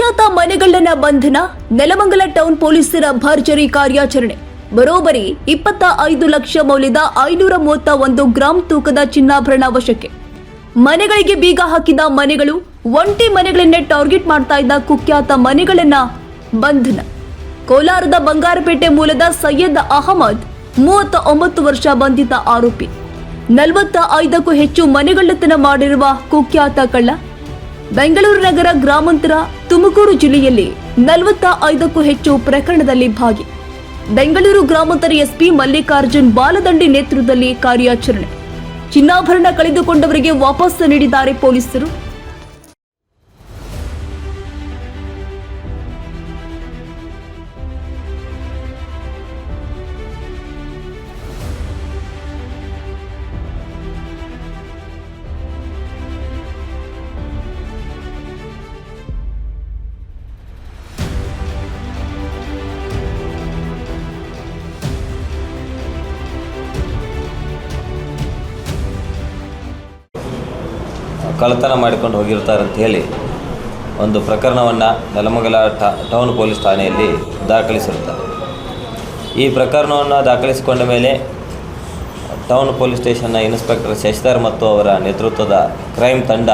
ಕುಖ್ಯಾತ ಮನೆಗಳ್ಳನ ಬಂಧನ, ನೆಲಮಂಗಲ ಟೌನ್ ಪೊಲೀಸರ ಭರ್ಜರಿ ಕಾರ್ಯಾಚರಣೆ. ಬರೋಬರಿ ಇಪ್ಪತ್ತ ಐದು ಲಕ್ಷ ಮೌಲ್ಯದ ಐನೂರ ಮೂವತ್ತ ಒಂದು ಗ್ರಾಂ ತೂಕದ ಚಿನ್ನಾಭರಣ ವಶಕ್ಕೆ. ಮನೆಗಳಿಗೆ ಬೀಗ ಹಾಕಿದ ಮನೆಗಳು, ಒಂಟಿ ಮನೆಗಳನ್ನೇ ಟಾರ್ಗೆಟ್ ಮಾಡ್ತಾ ಇದ್ದ ಕುಖ್ಯಾತ ಮನೆಗಳನ್ನ ಬಂಧನ. ಕೋಲಾರದ ಬಂಗಾರಪೇಟೆ ಮೂಲದ ಸೈಯದ್ ಅಹಮದ್ ಮೂವತ್ತ ಒಂಬತ್ತು ವರ್ಷ ಬಂಧಿತ ಆರೋಪಿ. ನಲವತ್ತ ಐದಕ್ಕೂ ಹೆಚ್ಚು ಮನೆಗಳ್ಳತನ ಮಾಡಿರುವ ಕುಖ್ಯಾತ ಕಳ್ಳ ಬೆಂಗಳೂರು ನಗರ ಗ್ರಾಮಾಂತರ ತುಮಕೂರು ಜಿಲ್ಲೆಯಲ್ಲಿ ನಲವತ್ತ ಐದಕ್ಕೂ ಹೆಚ್ಚು ಪ್ರಕರಣದಲ್ಲಿ ಭಾಗಿ. ಬೆಂಗಳೂರು ಗ್ರಾಮಾಂತರ ಎಸ್ಪಿ ಮಲ್ಲಿಕಾರ್ಜುನ್ ಬಾಲದಂಡಿ ನೇತೃತ್ವದಲ್ಲಿ ಕಾರ್ಯಾಚರಣೆ. ಚಿನ್ನಾಭರಣ ಕಳೆದುಕೊಂಡವರಿಗೆ ವಾಪಸ್ ನೀಡಿದ್ದಾರೆ ಪೊಲೀಸರು. ಕಳ್ಳತನ ಮಾಡಿಕೊಂಡು ಹೋಗಿರ್ತಾರೆ ಅಂತ ಹೇಳಿ ಒಂದು ಪ್ರಕರಣವನ್ನು ನೆಲಮಂಗಲ ಟೌನ್ ಪೊಲೀಸ್ ಠಾಣೆಯಲ್ಲಿ ದಾಖಲಿಸಿರುತ್ತಾರೆ. ಈ ಪ್ರಕರಣವನ್ನು ದಾಖಲಿಸಿಕೊಂಡ ಮೇಲೆ ಟೌನ್ ಪೊಲೀಸ್ ಸ್ಟೇಷನ್ನ ಇನ್ಸ್ಪೆಕ್ಟರ್ ಶಶಿಧರ್ ಮತ್ತು ಅವರ ನೇತೃತ್ವದ ಕ್ರೈಮ್ ತಂಡ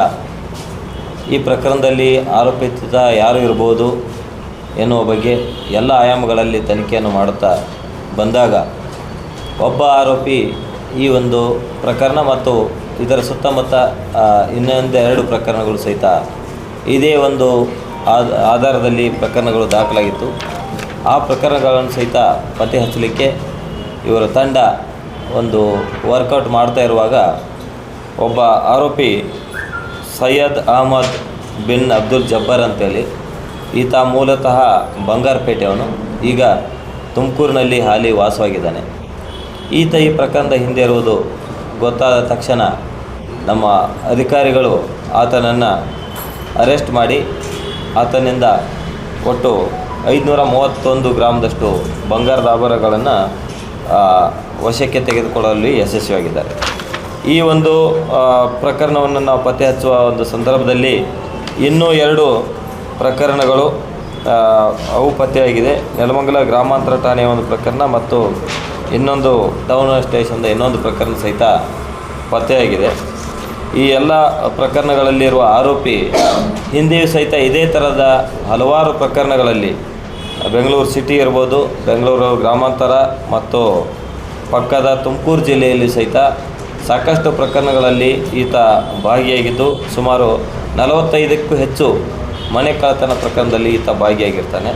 ಈ ಪ್ರಕರಣದಲ್ಲಿ ಆರೋಪಿತ ಯಾರು ಇರ್ಬೋದು ಎನ್ನುವ ಬಗ್ಗೆ ಎಲ್ಲ ಆಯಾಮಗಳಲ್ಲಿ ತನಿಖೆಯನ್ನು ಮಾಡುತ್ತಾ ಬಂದಾಗ ಒಬ್ಬ ಆರೋಪಿ ಈ ಒಂದು ಪ್ರಕರಣ ಮತ್ತು ಇದರ ಸುತ್ತಮುತ್ತ ಇನ್ನೊಂದು ಎರಡು ಪ್ರಕರಣಗಳು ಸಹಿತ ಇದೇ ಒಂದು ಆಧಾರದಲ್ಲಿ ಪ್ರಕರಣಗಳು ದಾಖಲಾಗಿತ್ತು. ಆ ಪ್ರಕರಣಗಳನ್ನು ಸಹಿತ ಪತ್ತೆ ಹಚ್ಚಲಿಕ್ಕೆ ಇವರ ತಂಡ ಒಂದು ವರ್ಕೌಟ್ ಮಾಡ್ತಾ ಇರುವಾಗ ಒಬ್ಬ ಆರೋಪಿ ಸೈಯದ್ ಅಹಮದ್ ಬಿನ್ ಅಬ್ದುಲ್ ಜಬ್ಬರ್ ಅಂತೇಳಿ ಈತ ಮೂಲತಃ ಬಂಗಾರಪೇಟೆಯವನು. ಈಗ ತುಮಕೂರಿನಲ್ಲಿ ಹಾಲಿ ವಾಸವಾಗಿದ್ದಾನೆ. ಈತ ಈ ಪ್ರಕರಣದ ಹಿಂದೆ ಇರುವುದು ಗೊತ್ತಾದ ತಕ್ಷಣ ನಮ್ಮ ಅಧಿಕಾರಿಗಳು ಆತನನ್ನು ಅರೆಸ್ಟ್ ಮಾಡಿ ಆತನಿಂದ ಒಟ್ಟು ಐದುನೂರ ಮೂವತ್ತೊಂದು ಗ್ರಾಮದಷ್ಟು ಬಂಗಾರದ ಆಭರಣಗಳನ್ನು ವಶಕ್ಕೆ ತೆಗೆದುಕೊಳ್ಳಲು ಯಶಸ್ವಿಯಾಗಿದ್ದಾರೆ. ಈ ಒಂದು ಪ್ರಕರಣವನ್ನು ನಾವು ಪತ್ತೆ ಹಚ್ಚುವ ಒಂದು ಸಂದರ್ಭದಲ್ಲಿ ಇನ್ನೂ ಎರಡು ಪ್ರಕರಣಗಳು ಅವು ಪತ್ತೆಯಾಗಿದೆ. ನೆಲಮಂಗಲ ಗ್ರಾಮಾಂತರ ಠಾಣೆಯ ಒಂದು ಪ್ರಕರಣ ಮತ್ತು ಇನ್ನೊಂದು ಟೌನ್ ಸ್ಟೇಷನ್ದ ಇನ್ನೊಂದು ಪ್ರಕರಣ ಸಹಿತ ಪತ್ತೆಯಾಗಿದೆ. ಈ ಎಲ್ಲ ಪ್ರಕರಣಗಳಲ್ಲಿರುವ ಆರೋಪಿ ಹಿಂದೆಯೂ ಸಹಿತ ಇದೇ ಥರದ ಹಲವಾರು ಪ್ರಕರಣಗಳಲ್ಲಿ ಬೆಂಗಳೂರು ಸಿಟಿ ಇರ್ಬೋದು, ಬೆಂಗಳೂರು ಗ್ರಾಮಾಂತರ ಮತ್ತು ಪಕ್ಕದ ತುಮಕೂರು ಜಿಲ್ಲೆಯಲ್ಲಿ ಸಹಿತ ಸಾಕಷ್ಟು ಪ್ರಕರಣಗಳಲ್ಲಿ ಈತ ಭಾಗಿಯಾಗಿದ್ದು, ಸುಮಾರು ನಲವತ್ತೈದಕ್ಕೂ ಹೆಚ್ಚು ಮನೆ ಕಳ್ಳತನ ಪ್ರಕರಣದಲ್ಲಿ ಈತ ಭಾಗಿಯಾಗಿರ್ತಾನೆ.